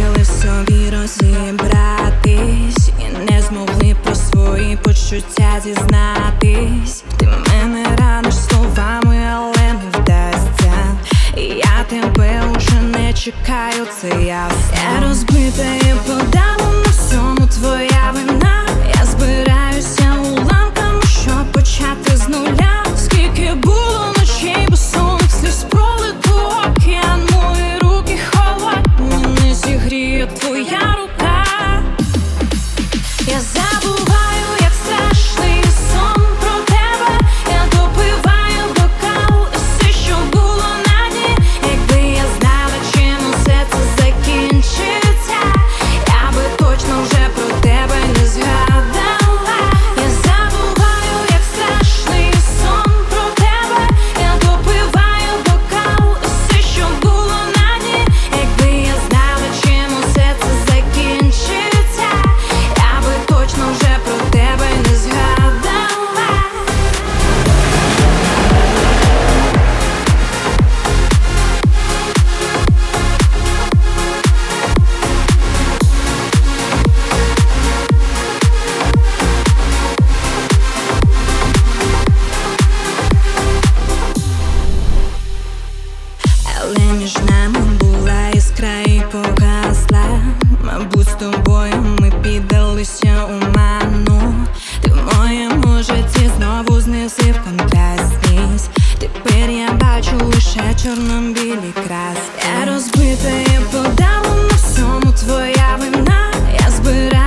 Сили собі розібратись І не змогли про свої почуття зізнатись. Ти мене раниш словами, але не вдасться. І Я тебе уже не чекаю, це ясно. Я розбита і подавлена, в твоя вина. чорно білі крас. Я розбита, я подала на всьому твоя вина, я збираю.